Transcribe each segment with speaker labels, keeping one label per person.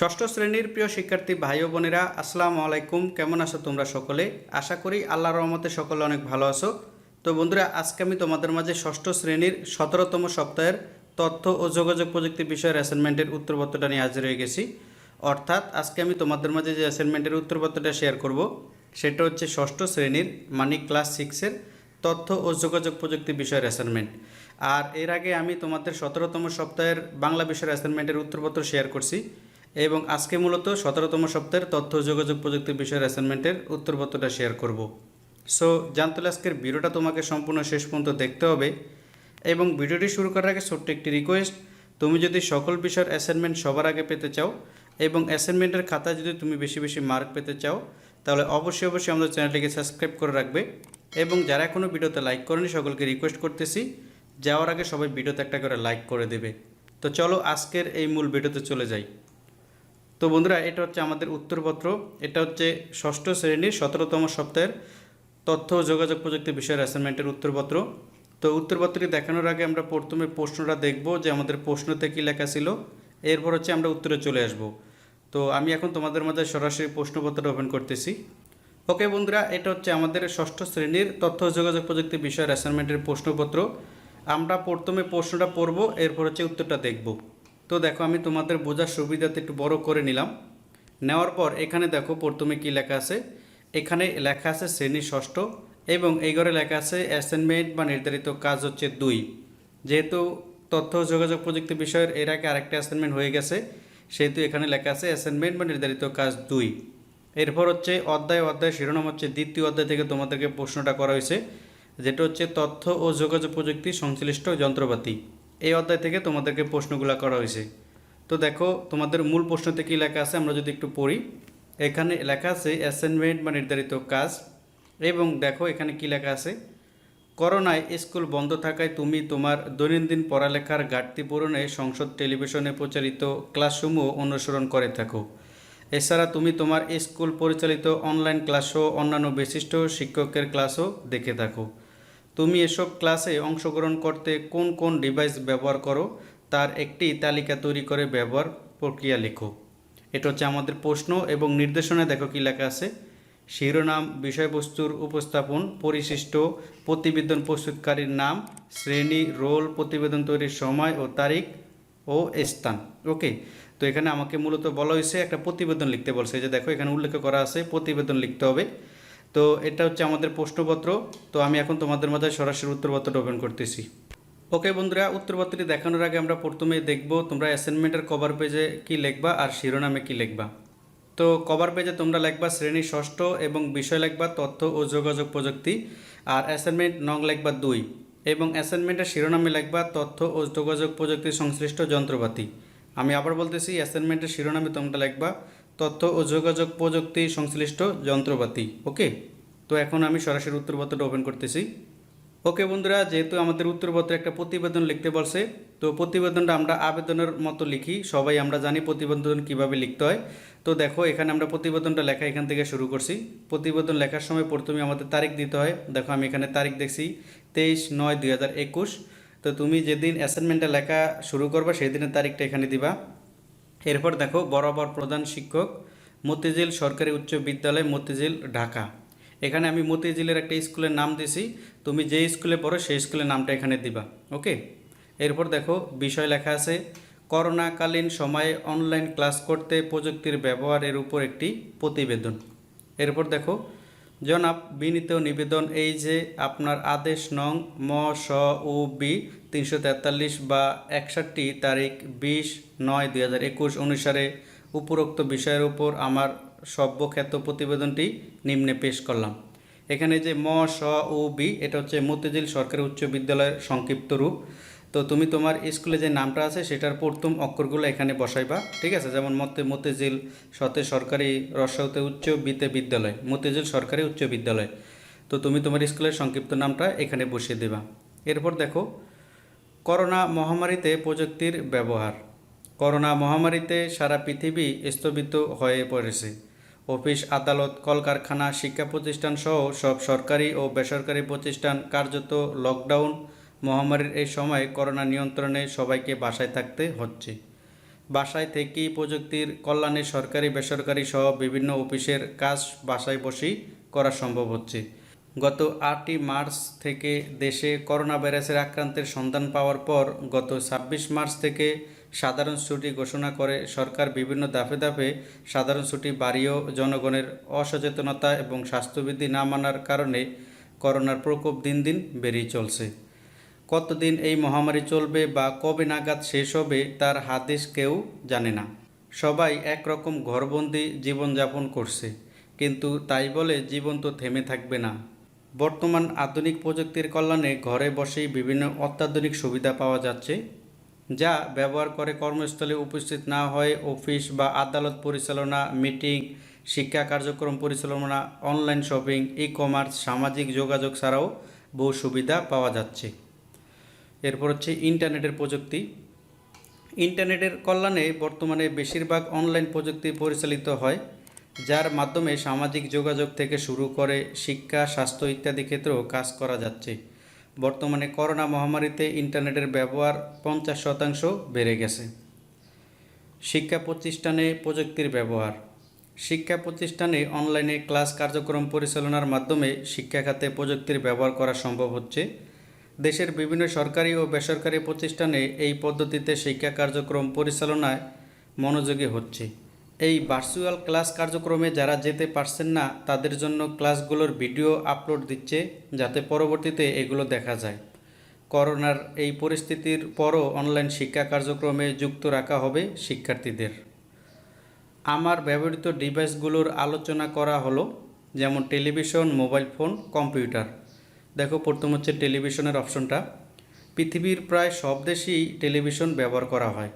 Speaker 1: ষষ্ঠ শ্রেণির প্রিয় শিক্ষার্থী ভাই ও বোনেরা, আসসালামু আলাইকুম। কেমন আছো তোমরা সকলে? আশা করি আল্লাহ রহমতে সকলে অনেক ভালো আছো। তো বন্ধুরা, আজকে আমি তোমাদের মাঝে ষষ্ঠ শ্রেণির সতেরোতম সপ্তাহের তথ্য ও যোগাযোগ প্রযুক্তি বিষয়ের অ্যাসাইনমেন্টের উত্তরপত্রটা নিয়ে হাজির হয়ে গেছি। অর্থাৎ, আজকে আমি তোমাদের মাঝে যে অ্যাসাইনমেন্টের উত্তরপত্রটা শেয়ার করব, সেটা হচ্ছে ষষ্ঠ শ্রেণির মানে ক্লাস সিক্সের তথ্য ও যোগাযোগ প্রযুক্তি বিষয়ের অ্যাসাইনমেন্ট আর এর আগে আমি তোমাদের সতেরোতম সপ্তাহের বাংলা বিষয়ের অ্যাসাইনমেন্টের উত্তরপত্র শেয়ার করছি। এবং আজকে মূলত সতেরোতম সপ্তাহের তথ্য, যোগাযোগ প্রযুক্তি বিষয়ের অ্যাসাইনমেন্টের উত্তরপত্রটা শেয়ার করব। সো জানতে আজকের ভিডিওটা তোমাকে সম্পূর্ণ শেষ পর্যন্ত দেখতে হবে এবং ভিডিওটি শুরু করার আগে ছোট্ট একটি রিকোয়েস্ট তুমি যদি সকল বিষয়ের অ্যাসাইনমেন্ট সবার আগে পেতে চাও এবং অ্যাসাইনমেন্টের খাতায় যদি তুমি বেশি বেশি মার্ক পেতে চাও, তাহলে অবশ্যই অবশ্যই আমাদের চ্যানেলটিকে সাবস্ক্রাইব করে রাখবে এবং যারা এখনও ভিডিওতে লাইক করেনি, সকলকে রিকোয়েস্ট করতেছি, যাওয়ার আগে সবাই ভিডিওতে একটা করে লাইক করে দেবে। তো চলো আজকের এই মূল ভিডিওতে চলে যাই। তো বন্ধুরা, এটা হচ্ছে আমাদের উত্তরপত্র। এটা হচ্ছে ষষ্ঠ শ্রেণির সতেরোতম সপ্তাহের তথ্য ও যোগাযোগ প্রযুক্তি বিষয়ের অ্যাসাইনমেন্টের উত্তরপত্র। তো উত্তরপত্রটি দেখানোর আগে আমরা প্রথমে প্রশ্নটা দেখব যে আমাদের প্রশ্নতে কী লেখা ছিল। এরপর হচ্ছে আমরা উত্তরে চলে আসব। তো আমি এখন তোমাদের মাঝে সরাসরি প্রশ্নপত্রটা ওপেন করতেছি। ওকে বন্ধুরা, এটা হচ্ছে আমাদের ষষ্ঠ শ্রেণির তথ্য ও যোগাযোগ প্রযুক্তি বিষয়ের অ্যাসাইনমেন্টের প্রশ্নপত্র। আমরা প্রথমে প্রশ্নটা পড়ব, এরপর হচ্ছে উত্তরটা দেখব। তো দেখো, আমি তোমাদের বোঝার সুবিধাতে একটু বড় করে নিলাম। নেওয়ার পর এখানে দেখো, প্রথমে কি লেখা আছে? এখানে লেখা আছে শ্রেণি ষষ্ঠ এবং এই ঘরে লেখা আছে অ্যাসাইনমেন্ট বা নির্ধারিত কাজ হচ্ছে দুই। যেহেতু তথ্য যোগাযোগ প্রযুক্তি বিষয়ের এর আগে আরেকটা অ্যাসাইনমেন্ট হয়ে গেছে, সেহেতু এখানে লেখা আছে অ্যাসাইনমেন্ট বা নির্ধারিত কাজ দুই। এরপর হচ্ছে অধ্যায় অধ্যায় শিরোনাম হচ্ছে দ্বিতীয় অধ্যায় থেকে তোমাদেরকে প্রশ্নটা করা হয়েছে, যেটা হচ্ছে তথ্য ও যোগাযোগ প্রযুক্তি সংশ্লিষ্ট যন্ত্রপাতি। এই অধ্যায় থেকে তোমাদেরকে প্রশ্নগুলো করা হয়েছে। তো দেখো, তোমাদের মূল প্রশ্নতে কী লেখা আছে? আমরা যদি একটু পড়ি। এখানে লেখা আছে অ্যাসাইনমেন্ট বা নির্ধারিত কাজ। এবং দেখো, এখানে কী লেখা আছে? করোনায় স্কুল বন্ধ থাকায় তুমি তোমার দৈনন্দিন পড়ালেখার ঘাটতি পূরণে সংসদ টেলিভিশনে প্রচারিত ক্লাসসমূহ অনুসরণ করে থাকো। এছাড়া তুমি তোমার স্কুল পরিচালিত অনলাইন ক্লাসও অন্যান্য বিশিষ্ট শিক্ষকের ক্লাসও দেখে থাকো। তুমি এসব ক্লাসে অংশগ্রহণ করতে কোন কোন ডিভাইস ব্যবহার করো, তার একটি তালিকা তৈরি করে ব্যবহার প্রক্রিয়া লেখো। এটা হচ্ছে আমাদের প্রশ্ন এবং নির্দেশনা, দেখো কি লেখা আছে। শিরোনাম, বিষয়বস্তুর উপস্থাপন, পরিশিষ্ট, প্রতিবেদন প্রস্তুতকারীর নাম, শ্রেণি, রোল, প্রতিবেদন তৈরির সময় ও তারিখ ও স্থান। ওকে তো এখানে আমাকে মূলত বলা হয়েছে একটা প্রতিবেদন লিখতে বলছে। যে দেখো, এখানে উল্লেখ করা আছে, প্রতিবেদন লিখতে হবে। তো এটা হচ্ছে আমাদের প্রশ্নপত্র। তো আমি এখন তোমাদের মাঝে সরাসরি উত্তরপত্রটা ওপেন করতেছি। ওকে বন্ধুরা, উত্তরপত্রটি দেখানোর আগে আমরা প্রথমে দেখব তোমরা অ্যাসাইনমেন্টের কভার পেজে কি লিখবা আর শিরোনামে কি লিখবা। তো কভার পেজে তোমরা লিখবা শ্রেণি, ষষ্ঠ এবং বিষয় লিখবা, তথ্য ও যোগাযোগ প্রযুক্তি। আর অ্যাসাইনমেন্ট নং লিখবা দুই এবং অ্যাসাইনমেন্টের শিরোনামে লিখবা তথ্য ও যোগাযোগ প্রযুক্তি সংশ্লিষ্ট যন্ত্রপাতি। আমি আবার বলতেছি অ্যাসাইনমেন্টের শিরোনামে তোমরা লিখবা তথ্য ও যোগাযোগ প্রযুক্তি সংশ্লিষ্ট যন্ত্রপাতি, ওকে? তো এখন আমি সরাসরি উত্তরপত্রটা ওপেন করতেছি। ওকে বন্ধুরা, যেহেতু আমাদের উত্তরপত্রে একটা প্রতিবেদন লিখতে বলছে, তো প্রতিবেদনটা আমরা আবেদনের মতো লিখি। সবাই আমরা জানি প্রতিবেদন কীভাবে লিখতে হয়। তো দেখো, এখানে আমরা প্রতিবেদনটা লেখা এখান থেকে শুরু করছি। প্রতিবেদন লেখার সময় প্রথমে আমাদের তারিখ দিতে হয়। দেখো, আমি এখানে তারিখ দেখছি, তেইশ নয় দুই তো তুমি যেদিন অ্যাসাইনমেন্টটা লেখা শুরু করবা সেই দিনের তারিখটা এখানে দিবা। এরপর দেখো, বরাবর প্রধান শিক্ষক, মতিঝিল সরকারি উচ্চ বিদ্যালয়, মতিঝিল, ঢাকা। এখানে আমি মতিঝিলের একটা স্কুলের নাম দিছি, তুমি যে স্কুলে পড়ো সেই স্কুলের নামটা এখানে দিবা, ওকে? এরপর দেখো, বিষয় লেখা আছে, করোনাকালীন সময়ে অনলাইন ক্লাস করতে প্রযুক্তির ব্যবহারের উপর একটি প্রতিবেদন। এরপর দেখো জনাব বিনীত নিবেদন, এই যে আপনার আদেশ নং ম, স, উ, বি, তিনশো তেতাল্লিশ বা একষট্টি তারিখ বিশ নয় দুই হাজার একুশ অনুসারে উপরোক্ত বিষয়ের উপর আমার সভ্যখ্যাত প্রতিবেদনটি নিম্নে পেশ করলাম। এখানে যে ম, স, উ, বি, এটা হচ্ছে মতিঝিল সরকারি উচ্চ বিদ্যালয়ের সংক্ষিপ্ত রূপ। তো তুমি তোমার স্কুলে যে নামটা আছে, সেটার প্রথম অক্ষরগুলো এখানে বসাইবা, ঠিক আছে? যেমন মতে মতিঝিল, সতে সরকারি, রসাউতে উচ্চ, বিতে বিদ্যালয়, মতিঝিল সরকারি, উচ্চ বিদ্যালয়। তো তুমি তোমার স্কুলের সংক্ষিপ্ত নামটা এখানে বসিয়ে দেবা। এরপর দেখো, করোনা মহামারীতে প্রযুক্তির ব্যবহার। করোনা মহামারীতে সারা পৃথিবী স্থবিত হয়ে পড়েছে। অফিস, আদালত, কলকারখানা, শিক্ষা প্রতিষ্ঠান সহ সব সরকারি ও বেসরকারি প্রতিষ্ঠান কার্যত লকডাউন মহামারীর এই সময় করোনা নিয়ন্ত্রণে সবাইকে বাসায় থাকতে হচ্ছে। বাসায় থেকেই প্রযুক্তির কল্যাণে সরকারি, বেসরকারি সহ বিভিন্ন অফিসের কাজ বাসায় বসেই করা সম্ভব হচ্ছে। গত আটই মার্চ থেকে দেশে করোনা ভাইরাসের আক্রান্তের সন্ধান পাওয়ার পর গত ছাব্বিশ মার্চ থেকে সাধারণ ছুটি ঘোষণা করে সরকার বিভিন্ন দাফে দাফে সাধারণ ছুটি বাড়িয়েও জনগণের অসচেতনতা এবং স্বাস্থ্যবিধি না মানার কারণে করোনার প্রকোপ দিন দিন বেড়েই চলছে। কতদিন এই মহামারী চলবে বা কবে নাগাদ শেষ হবে তার হাদিস কেউ জানে না। সবাই একরকম ঘরবন্দি জীবনযাপন করছে, কিন্তু তাই বলে জীবন তো থেমে থাকবে না। বর্তমান আধুনিক প্রযুক্তির কল্যাণে ঘরে বসেই বিভিন্ন অত্যাধুনিক সুবিধা পাওয়া যাচ্ছে, যা ব্যবহার করে কর্মস্থলে উপস্থিত না হয়ে অফিস বা আদালত পরিচালনা, মিটিং, শিক্ষা কার্যক্রম পরিচালনা, অনলাইন শপিং ই কমার্স সামাজিক যোগাযোগ ছাড়াও বহু সুবিধা পাওয়া যাচ্ছে। এরপর হচ্ছে ইন্টারনেটের প্রযুক্তি। ইন্টারনেটের কল্যাণে বর্তমানে বেশিরভাগ অনলাইন প্রযুক্তি পরিচালিত হয়, যার মাধ্যমে সামাজিক যোগাযোগ থেকে শুরু করে শিক্ষা, স্বাস্থ্য ইত্যাদি ক্ষেত্রেও কাজ করা যাচ্ছে। বর্তমানে করোনা মহামারীতে ইন্টারনেটের ব্যবহার পঞ্চাশ শতাংশ বেড়ে গেছে। শিক্ষা প্রতিষ্ঠানে প্রযুক্তির ব্যবহার। শিক্ষা প্রতিষ্ঠানে অনলাইনে ক্লাস কার্যক্রম পরিচালনার মাধ্যমে শিক্ষা খাতে প্রযুক্তির ব্যবহার করা সম্ভব হচ্ছে। দেশের বিভিন্ন সরকারি ও বেসরকারি প্রতিষ্ঠানে এই পদ্ধতিতে শিক্ষা কার্যক্রম পরিচালনায় মনোযোগী হচ্ছে। এই ভার্চুয়াল ক্লাস কার্যক্রমে যারা যেতে পারছেন না, তাদের জন্য ক্লাসগুলোর ভিডিও আপলোড দিচ্ছে যাতে পরবর্তীতে এগুলো দেখা যায়। করোনার এই পরিস্থিতির পরও অনলাইন শিক্ষা কার্যক্রমে যুক্ত রাখা হবে শিক্ষার্থীদের। আমার ব্যবহৃত ডিভাইসগুলোর আলোচনা করা হলো, যেমন টেলিভিশন, মোবাইল ফোন, কম্পিউটার। দেখো, প্রথম হচ্ছে টেলিভিশনের অপশনটা। পৃথিবীর প্রায় সব দেশেই টেলিভিশন ব্যবহার করা হয়।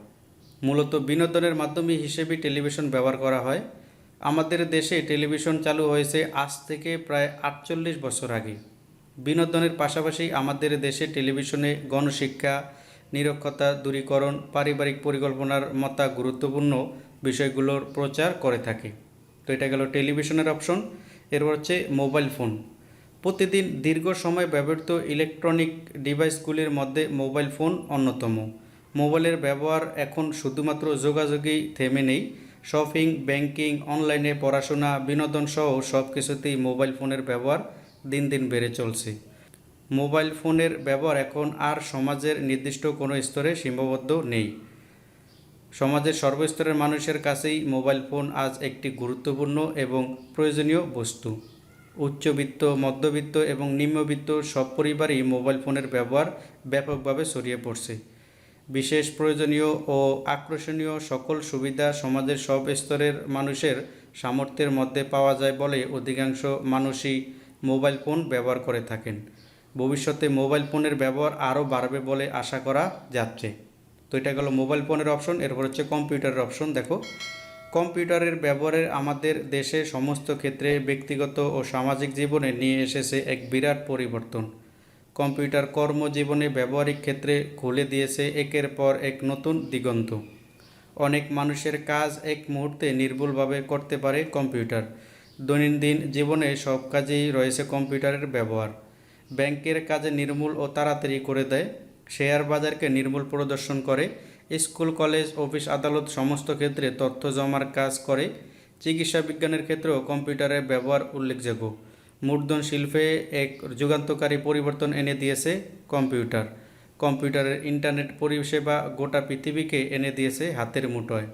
Speaker 1: মূলত বিনোদনের মাধ্যমে হিসেবে টেলিভিশন ব্যবহার করা হয়। আমাদের দেশে টেলিভিশন চালু হয়েছে আজ থেকে প্রায় আটচল্লিশ বছর আগে। বিনোদনের পাশাপাশি আমাদের দেশে টেলিভিশনে গণশিক্ষা, নিরক্ষতা দূরীকরণ, পারিবারিক পরিকল্পনার মতা গুরুত্বপূর্ণ বিষয়গুলোর প্রচার করে থাকে। তো এটা গেল টেলিভিশনের অপশন। এরপর হচ্ছে মোবাইল ফোন। প্রতিদিন দীর্ঘ সময় ব্যবহৃত ইলেকট্রনিক ডিভাইসগুলির মধ্যে মোবাইল ফোন অন্যতম। মোবাইলের ব্যবহার এখন শুধুমাত্র যোগাযোগেই থেমে নেই। শপিং, ব্যাংকিং, অনলাইনে পড়াশোনা, বিনোদন সহ সব কিছুতেই মোবাইল ফোনের ব্যবহার দিন দিন বেড়ে চলছে। মোবাইল ফোনের ব্যবহার এখন আর সমাজের নির্দিষ্ট কোনো স্তরে সীমাবদ্ধ নেই। সমাজের সর্বস্তরের মানুষের কাছেই মোবাইল ফোন আজ একটি গুরুত্বপূর্ণ এবং প্রয়োজনীয় বস্তু। উচ্চবিত্ত, মধ্যবিত্ত এবং নিম্নবিত্ত সব পরিবারই মোবাইল ফোনের ব্যবহার ব্যাপকভাবে ছড়িয়ে পড়ছে। বিশেষ প্রয়োজনীয় ও আকর্ষণীয় সকল সুবিধা সমাজের সব স্তরের মানুষের সামর্থ্যের মধ্যে পাওয়া যায় বলে অধিকাংশ মানুষই মোবাইল ফোন ব্যবহার করে থাকেন। ভবিষ্যতে মোবাইল ফোনের ব্যবহার আরও বাড়বে বলে আশা করা যাচ্ছে। তো এটা গেল মোবাইল ফোনের অপশন, এরপর হচ্ছে কম্পিউটারের অপশন, দেখো। কম্পিউটারের ব্যবহারের আমাদের দেশে সমস্ত ক্ষেত্রে ব্যক্তিগত ও সামাজিক জীবনে নিয়ে এসেছে এক বিরাট পরিবর্তন। কম্পিউটার কর্মজীবনে ব্যবহারিক ক্ষেত্রে খুলে দিয়েছে একের পর এক নতুন দিগন্ত। অনেক মানুষের কাজ এক মুহূর্তে নির্ভুলভাবে করতে পারে কম্পিউটার। দৈনন্দিন জীবনে সব কাজেই রয়েছে কম্পিউটারের ব্যবহার। ব্যাংকের কাজে নির্মূল ও তাড়াতাড়ি করে দেয়, শেয়ার বাজারকে নির্মূল প্রদর্শন করে স্কুল, কলেজ, অফিস, আদালত সমস্ত ক্ষেত্রে তথ্য জমার কাজ করে। চিকিৎসা বিজ্ঞানের ক্ষেত্রেও কম্পিউটারের ব্যবহার উল্লেখযোগ্য। মূর্ধন শিল্পে এক যুগান্তকারী পরিবর্তন এনে দিয়েছে কম্পিউটার। কম্পিউটারের ইন্টারনেট পরিষেবা গোটা পৃথিবীকে এনে দিয়েছে হাতের মুঠোয়।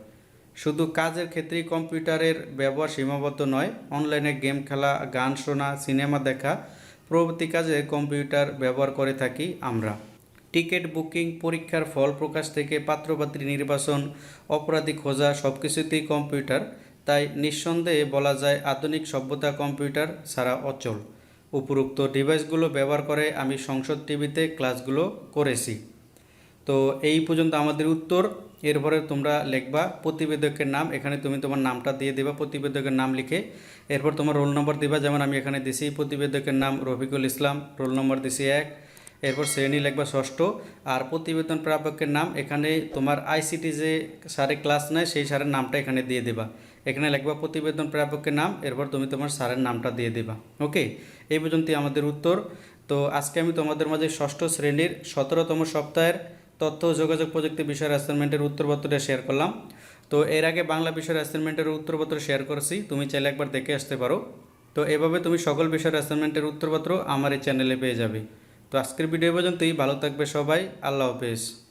Speaker 1: শুধু কাজের ক্ষেত্রেই কম্পিউটারের ব্যবহার সীমাবদ্ধ নয়, অনলাইনে গেম খেলা, গান শোনা, সিনেমা দেখা প্রভৃতি কাজে কম্পিউটার ব্যবহার করে থাকি আমরা। টিকিট বুকিং পরীক্ষার ফল প্রকাশ থেকে পাত্রপাত্রী নির্বাচন, অপরাধী খোঁজা সব কিছুতেই কম্পিউটার, তাই নিঃসন্দেহে বলা যায় আধুনিক সভ্যতা কম্পিউটার ছাড়া অচল। উপরোক্ত ডিভাইসগুলো ব্যবহার করে আমি সংসদ টিভিতে ক্লাসগুলো করেছি। তো এই পর্যন্ত আমাদের উত্তর। এরপরে তোমরা লিখবা প্রতিবেদকের নাম, এখানে তুমি তোমার নামটা দিয়ে দেবা, প্রতিবেদকের নাম লিখে। এরপর তোমার রোল নম্বর দিবা, যেমন আমি এখানে দিছি, প্রতিবেদকের নাম রফিকুল ইসলাম, রোল নম্বর দিছি এক। এরপর শ্রেণি লিখবা ষষ্ঠ, আর প্রতিবেদন প্রাপকের নাম এখানে তোমার আইসিটি যে স্যারে ক্লাস নেয়, সেই স্যারের নামটা এখানে দিয়ে দেবা। এখানে লিখবা প্রতিবেদন প্রাপকের নাম, এরপর তুমি তোমার স্যারের নামটা দিয়ে দেবা। ওকে? এই পর্যন্তই আমাদের উত্তর। তো আজকে আমি তোমাদের মাঝে ষষ্ঠ শ্রেণির সতেরোতম সপ্তাহের তথ্য ও যোগাযোগ প্রযুক্তি বিষয়ের অ্যাসাইনমেন্টের উত্তরপত্রটা শেয়ার করলাম। তো এর আগে বাংলা বিষয়ের অ্যাসাইনমেন্টের উত্তরপত্র শেয়ার করেছি, তুমি চাইলে একবার দেখে আসতে পারো। তো এভাবে তুমি সকল বিষয়ের অ্যাসাইনমেন্টের উত্তরপত্র আমার এই চ্যানেলে পেয়ে যাবে। তো আজকের ভিডিও পর্যন্তই। ভালো থাকবে সবাই। আল্লাহ হাফেজ।